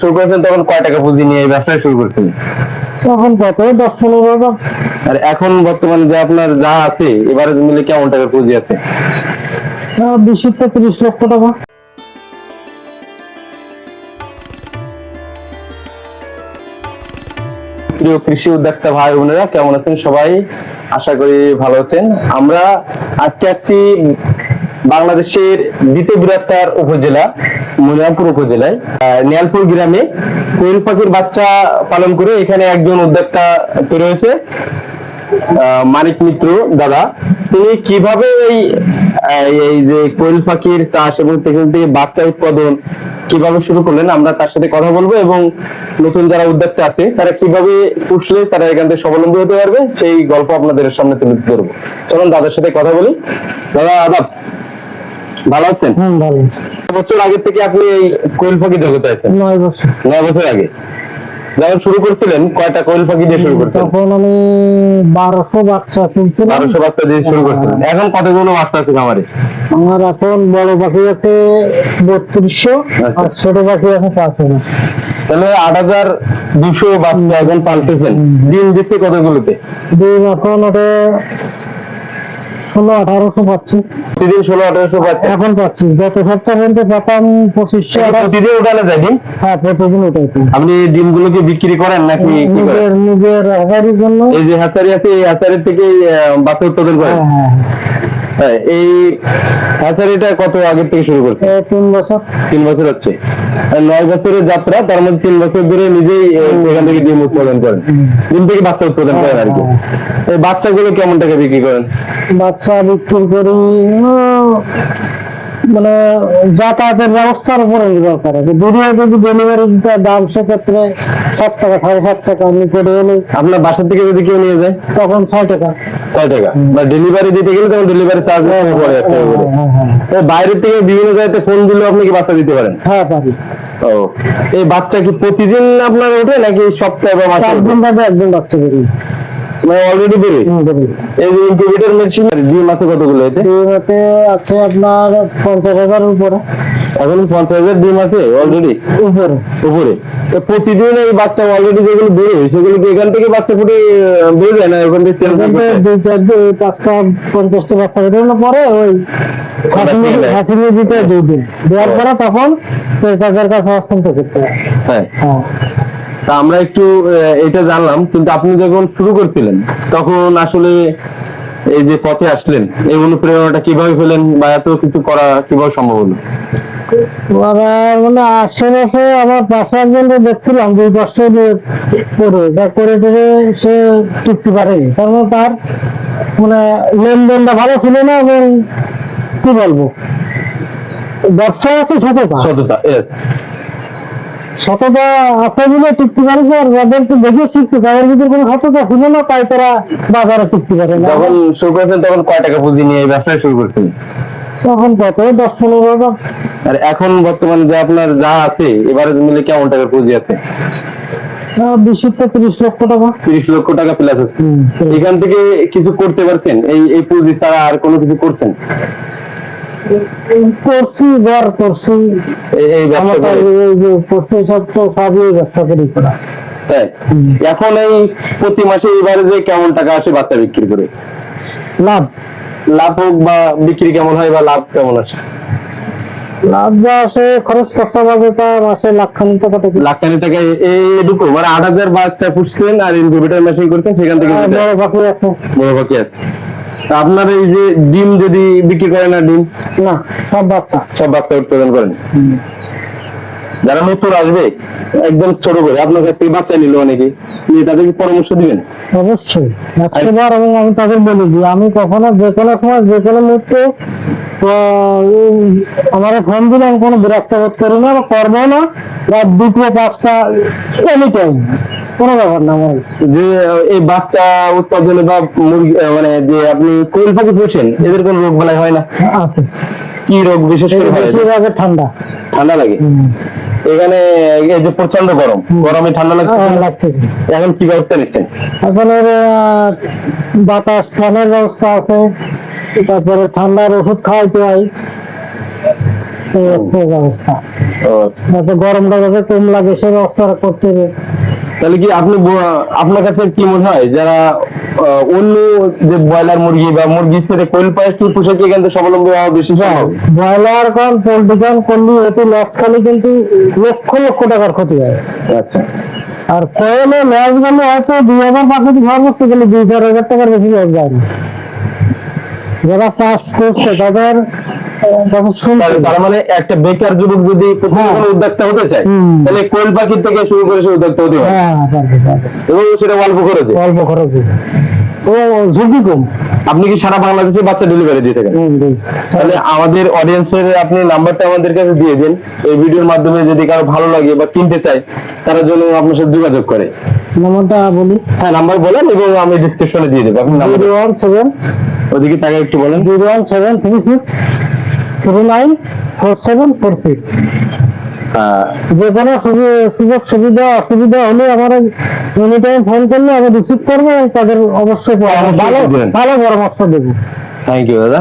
শুরু করেছেন তখন কয় টাকা পুঁজি নিয়ে এই ব্যবসা শুরু করেছেন? তখন কত দশ পনেরো হাজার আর এখন বর্তমান যে আপনার যা আছে এবারে মিলে কেমন টাকা পুঁজি আছে? বিশ থেকে ত্রিশ লক্ষ টাকা। প্রিয় কৃষি উদ্যোক্তা ভাই বোনেরা কেমন আছেন সবাই? আশা করি ভালো আছেন। আমরা আজকে আসছি বাংলাদেশের দ্বিতীয় বৃহত্তর উপজেলা, মনিরামপুর উপজেলায়। নিয়ালপুর গ্রামে কোয়েল পাখির বাচ্চা পালন করে এখানে একজন উদ্যোক্তা তৈরি হয়েছে মানিক মিত্র দাদা। তিনি কীভাবে এই এই যে কোয়েল পাখির চাষ এবং সেখান থেকে বাচ্চা উৎপাদন কীভাবে শুরু করলেন, আমরা তার সাথে কথা বলব এবং নতুন যারা উদ্যোক্তা আছে, তারা কীভাবে পুষলে তারা এখান থেকে স্বাবলম্বী হতে পারবে, সেই গল্প আপনাদের সামনে তুলে ধরবো। চলুন দাদার সাথে কথা বলি। দাদা, আদাব। ভালো আছেন? হ্যাঁ ভালো আছে। বছর আগে থেকে আপনি এই কোয়েল পাখি জগতে আছেন? নয় বছর। নয় বছর আগে। যখন শুরু করছিলেন কয়টা কোয়েল পাখি দিয়ে শুরু করছিলেন তখন আমি বাচ্চা বাচ্চা দিয়ে শুরু করছিলেন এখন কতগুলো বাচ্চা আছে খামারে? আমার এখন বড় পাখি আছে বত্রিশশো আচ্ছা। আর ছোট পাখি আছে পাঁচ হাজার তাহলে আট হাজার দুশো বাচ্চা এখন পালতেছেন। হুম। ডিম দিচ্ছে কতগুলোতে? ডিম এখন ওটা ষোলো আঠারোশো পাচ্ছি। প্রতিদিন ষোলো আঠারোশো পাচ্ছে। এখন পাচ্ছি। গত সপ্তাহ পর্যন্ত পেতাম পঁচিশশো প্রতিদিন উঠানো যায় ডিম? হ্যাঁ প্রতিদিন ওটাইতে আপনি ডিমগুলোকে বিক্রি করেন নাকি নিজের নিজের হাসারির জন্য। এই যে হাসারি আছে এই হাসারির থেকে বাচ্চা উৎপাদন করেন? হ্যাঁ হ্যাঁ হ্যাঁ। এই হ্যাচারিটা কত আগে থেকে শুরু করছে? তিন বছর। তিন বছর হচ্ছে। নয় বছরের যাত্রা তার মধ্যে তিন বছর ধরে নিজেই এখান থেকে ডিম উৎপাদন করেন। ডিম থেকে বাচ্চা উৎপাদন করেন আর কি। এই বাচ্চাগুলো কেমন টাকা বিক্রি করেন? বাচ্চা বিক্রি করি মানে যাতায়াতের ব্যবস্থার উপরে নির্ভর করে। দুনিয়া যদি ডেলিভারি দিতে দাম সেক্ষেত্রে সাত টাকা সাড়ে সাত টাকা আমি করে এলে আপনার বাসা থেকে যদি কেউ নিয়ে যায়? তখন ছয় টাকা। ছয় টাকা। বা ডেলিভারি দিতে গেলে তখন ডেলিভারি চার্জ পড়ে এক টাকা করে হ্যাঁ হ্যাঁ তো থেকে বিভিন্ন জায়গাতে ফোন দিলেও আপনি কি বাচ্চা দিতে পারেন? হ্যাঁ পারি। ও এই বাচ্চা কি প্রতিদিন আপনার ওঠে নাকি সপ্তাহে বা মাসে? একদিন বাচ্চা করি মানে অলরেডি বেরোয় এই যে ইনকিউবেটর মেশিন ডিম আছে কতগুলো এতে? এতে আছে আপনার পঞ্চাশ হাজার উপরে। এখন পঞ্চাশ হাজার ডিম আছে অলরেডি উপরে। উপরে। তো প্রতিদিন এই বাচ্চা অলরেডি যেগুলো সেগুলো কি এখান থেকে বাচ্চা ফুটে বের না? ওখান থেকে চেঞ্জ দুই চার পাঁচটা পঞ্চাশটা বাচ্চা বেরোনোর পরে ওই দিতে দুই দিন। দেওয়ার পরে তখন ক্রেতাদের কাছে হস্তান্তর করতে হ্যাঁ। হ্যাঁ। তা আমরা একটু এটা জানলাম কিন্তু আপনি যখন শুরু করছিলেন তখন আসলে এই যে পথে আসলেন এই অনুপ্রেরণাটা কীভাবে পেলেন বা এত কিছু করা কীভাবে সম্ভব হলো? মানে আশেপাশে আমার পাশে দেখছিলাম দুই বছর করে এটা করে টেরে সে টিকতে পারেনি। কারণ তার মানে লেনদেনটা ভালো ছিল না এবং কি বলব? ব্যবসা আছে সততা। সততা এস সততা আছে বলে টিকতে পারেছে আর যাদেরকে দেখে শিখছে তাদের ভিতরে কোনো সততা ছিল না তাই তারা বাজারে টিকতে পারে না। যখন শুরু করেছেন তখন কয় টাকা পুঁজি নিয়ে এই ব্যবসা শুরু করছেন? তখন কত? দশ পনেরো হাজার। আর এখন বর্তমান যে আপনার যা আছে এবারে মিলে কেমন টাকা পুঁজি আছে? লক্ষ টাকা। তিরিশ লক্ষ টাকা প্লাস আছে। এখান থেকে কিছু করতে পারছেন? এই এই পুঁজি ছাড়া আর কোনো কিছু করছেন? করছি ঘর করছি। এই- করছি সব তো সবই ব্যবসা করি করা এখন এই প্রতি মাসে এবারে যে কেমন টাকা আসে বাচ্চা বিক্রি করে? লাভ। লাভ হোক বা বিক্রি কেমন হয় বা লাভ কেমন আসে? লাভ যা আসে খরচ খরচা বাজে তা মাসে লাখ খানি টাকা থেকে লাখখানি টাকা এইটুকু মানে আট হাজার বাচ্চা পুষছেন আর ইনকিউবেটর মেশিন করছেন সেখান থেকে বড় বাকি আছে। বড় বাকি আছে। আপনার এই যে ডিম যদি বিক্রি করেন না ডিম? না সব বাচ্চা। সব বাচ্চা উৎপাদন করেন। যারা নতুন আসবে একদম ছোট করে আপনার কাছ থেকে বাচ্চা নিল অনেকে নিয়ে তাদেরকে পরামর্শ দিবেন? অবশ্যই। একশো এবং আমি তাদের বলি যে আমি কখনো যে কোনো সময় যে কোনো মুহূর্তে আমার ফোন দিলে আমি কোনো বিরক্ত বোধ করি না বা করব না। রাত দুটো পাঁচটা এনি টাইম কোনো ব্যাপার না আমার যে এই বাচ্চা উৎপাদনে বা মুরগি মানে যে আপনি কোয়েল পাখি পুষেন এদের কোনো রোগ বালাই হয় না? আছে। কি রোগ বিশেষ করে? বেশিরভাগে ঠান্ডা। ঠান্ডা লাগে? এখানে এই যে প্রচণ্ড গরম গরমে ঠান্ডা লাগছে? এখন কি ব্যবস্থা নিচ্ছেন? এখন বাতাস ফ্যানের ব্যবস্থা আছে। তারপরে ঠান্ডার ওষুধ খাওয়াইতে হয়। এই হচ্ছে ব্যবস্থা আচ্ছা। যাতে গরমটা যাতে কম লাগে সে ব্যবস্থা করতে হবে। তাহলে কি আপনি আপনার কাছে কি মনে হয় যারা অন্য যে ব্রয়লার মুরগি বা মুরগি ছেড়ে কোয়েল পায়েস পুষে কি কিন্তু স্বাবলম্বী হওয়া বেশি সম্ভব ব্রয়লার ফার্ম পোল্ট্রি ফার্ম করলে এতে লস খালি কিন্তু লক্ষ লক্ষ টাকার ক্ষতি হয়। আচ্ছা। আর কোয়েলে ম্যাচ গেলে হয়তো দুই হাজার পাখি ঘর বসতে গেলে দুই চার হাজার টাকার বেশি লস যায় না। যারা চাষ করছে তাদের তার- মানে একটা বেকার যুবক যদি হ্যাঁ। উদ্যোক্তা হতে চায় তাহলে কোয়েল পাখির থেকে শুরু করে সে উদ্যোক্তা হতে পারে? হ্যাঁ। এবং সেটা অল্প খরচে। অল্প খরচে। ও ঝুঁকি কম। আপনি কি সারা বাংলাদেশে বাচ্চা ডেলিভারি দিয়ে থাকেন। তাহলে আমাদের অডিয়েন্সের আপনি নাম্বারটা আমাদের কাছে দিয়ে দিন। এই ভিডিওর মাধ্যমে যদি কারও ভালো লাগে বা কিনতে চায় তারা জন্য আপনার সাথে যোগাযোগ করে। নাম্বারটা বলি। হ্যাঁ নাম্বার বলেন এবং আমি ডিসক্রিপশনে দিয়ে দেবো। আপনি নাম্বার ওদিকে তাকে একটু বলেন। Zero one seven three six three nine four seven four six যে কোনো সুযোগ সুবিধা অসুবিধা হলে আমার এনি টাইম ফোন করলে আমি রিসিভ করব তাদের অবশ্যই ভালো। ভালো পরামর্শ দেবো। থ্যাংক ইউ দাদা